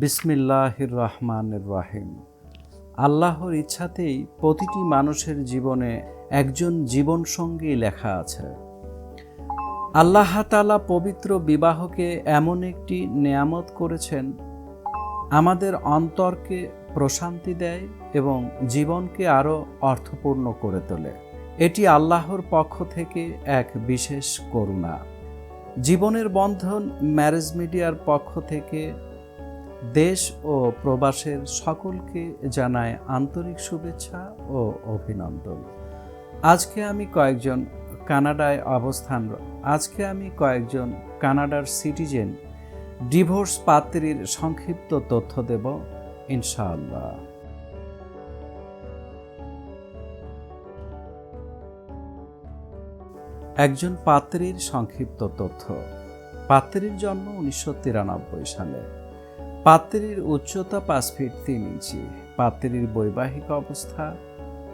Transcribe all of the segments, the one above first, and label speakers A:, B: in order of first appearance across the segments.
A: বিসমিল্লাহির রহমানির রাহিম আল্লাহর ইচ্ছাতেই প্রতিটি মানুষের জীবনে একজন জীবনসঙ্গী লেখা আছে। আল্লাহ তালা পবিত্র বিবাহকে এমন একটি নেয়ামত করেছেন, আমাদের অন্তরকে প্রশান্তি দেয় এবং জীবনকে আরও অর্থপূর্ণ করে তোলে। এটি আল্লাহর পক্ষ থেকে এক বিশেষ করুণা। জীবনের বন্ধন ম্যারেজ মিডিয়ার পক্ষ থেকে দেশ ও প্রবাসের সকলকে জানায় আন্তরিক শুভেচ্ছা ও অভিনন্দন। আজকে আমি কয়েকজন কানাডায় অবস্থান আজকে আমি কয়েকজন কানাডার সিটিজেন ডিভোর্স পাত্রীর সংক্ষিপ্ত তথ্য দেব, ইনশাআল্লাহ। একজন পাত্রীর সংক্ষিপ্ত তথ্য। পাত্রীর জন্ম উনিশশো তিরানব্বই সালে। পাত্রীর উচ্চতা পাঁচ ফিট তিন ইঞ্চি। পাত্রীর বৈবাহিক অবস্থা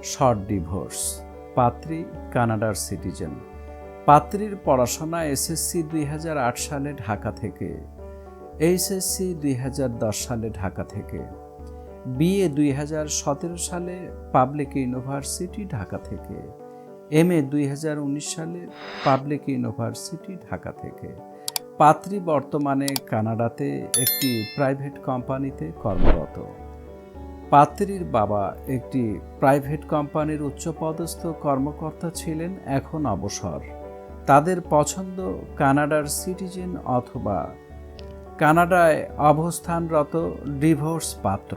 A: শর্ট ডিভোর্স পাত্রী কানাডার সিটিজেন। পাত্রীর পড়াশোনা এসএসসি দুই হাজার আট সালে ঢাকা থেকে। এইচএসসি দুই হাজার দশ সালে ঢাকা থেকে। বিএ দুই হাজার সতেরো সালে পাবলিক ইউনিভার্সিটি ঢাকা থেকে। এম এ দুই হাজার উনিশ সালে পাবলিক ইউনিভার্সিটি ঢাকা থেকে। পাত্রী বর্তমানে কানাডাতে একটি প্রাইভেট কোম্পানিতে কর্মরত। পাত্রীর বাবা একটি প্রাইভেট কোম্পানির উচ্চপদস্থ কর্মকর্তা ছিলেন, এখন অবসর। তাদের পছন্দ কানাডার সিটিজেন অথবা কানাডায় অবস্থানরত ডিভোর্স পাত্র।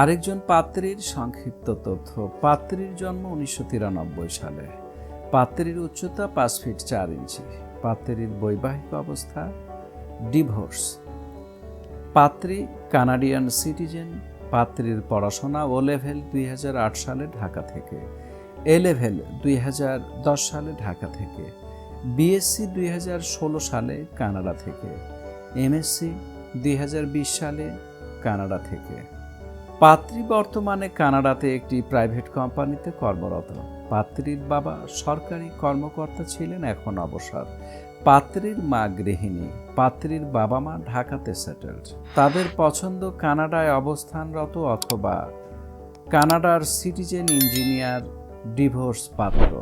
A: আরেকজন পাত্রীর সংক্ষিপ্ত তথ্য। পাত্রীর জন্ম উনিশশো তিরানব্বই সালে। পাত্রীর উচ্চতা পাঁচ ফিট চার ইঞ্চি। পাত্রীর বৈবাহিক অবস্থা, ডিভোর্স। পাত্রী কানাডিয়ান সিটিজেন। পাত্রীর পড়াশোনা ও লেভেল দুই হাজার আট সালে ঢাকা থেকে। এ লেভেল দুই হাজার দশ সালে ঢাকা থেকে। বিএসসি দুই হাজার ষোলো সালে কানাডা থেকে। এমএসসি দুই হাজার বিশ সালে কানাডা থেকে। পাত্রী বর্তমানে কানাডাতে একটি প্রাইভেট কোম্পানিতে কর্মরত। পাত্রীর বাবা সরকারি কর্মকর্তা ছিলেন এখন অবসর। পাত্রীর মা গৃহিণী, পাত্রীর বাবা মা ঢাকাতে সেটেলড। তাদের পছন্দ কানাডায় অবস্থানরত অথবা কানাডার সিটিজেন ইঞ্জিনিয়ার ডিভোর্স পাত্র।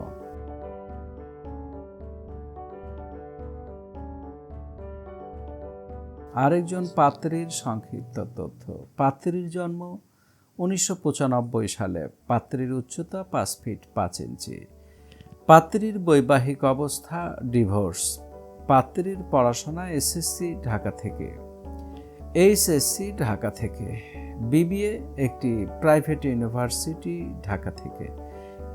A: আরেকজন পাত্রীর সংক্ষিপ্ত তথ্য। পাত্রীর জন্ম উনিশশো পঁচানব্বই সালে পাত্রীর উচ্চতা পাঁচ ফিট পাঁচ ইঞ্চি। পাত্রীর বৈবাহিক অবস্থা ডিভোর্স। পাত্রীর পড়াশোনা এসএসসি ঢাকা থেকে। এইচএসসি ঢাকা থেকে। বিবিএ একটি প্রাইভেট ইউনিভার্সিটি ঢাকা থেকে।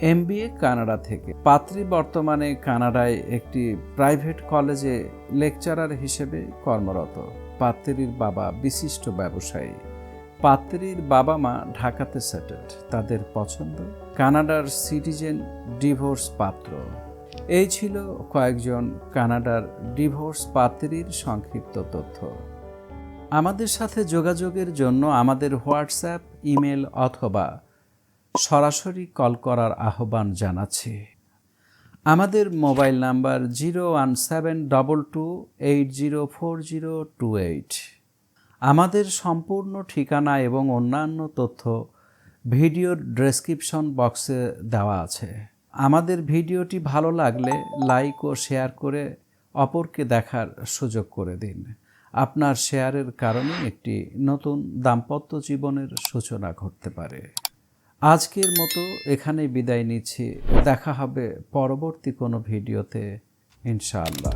A: এমবিএ কানাডা থেকে। পাত্রী বর্তমানে কানাডায় একটি প্রাইভেট কলেজে লেকচারার হিসেবে কর্মরত। পাত্রীর বাবা বিশিষ্ট ব্যবসায়ী। পাত্রীর বাবা মা ঢাকাতে সেটেলড তাদের পছন্দ। কানাডার সিটিজেন ডিভোর্স পাত্র। এই ছিল কয়েকজন কানাডার ডিভোর্স পাত্রীর সংক্ষিপ্ত তথ্য। আমাদের সাথে যোগাযোগের জন্য আমাদের হোয়াটসঅ্যাপ, ইমেল অথবা সরাসরি কল করার আহ্বান জানাচ্ছি। আমাদের mobile number zero one seven double two eight zero four zero two eight. আমাদের সম্পূর্ণ ঠিকানা এবং অন্যান্য তথ্য ভিডিওর ডেসক্রিপশন বক্সে দেওয়া আছে। আমাদের ভিডিওটি ভালো লাগলে লাইক ও শেয়ার করে অপরকে দেখার সুযোগ করে দিন। আপনার শেয়ারের কারণে একটি নতুন দাম্পত্য জীবনের সূচনা ঘটতে পারে। আজকের মতো এখানে বিদায় নিচ্ছি। দেখা হবে পরবর্তী কোনো ভিডিওতে, ইনশাআল্লাহ।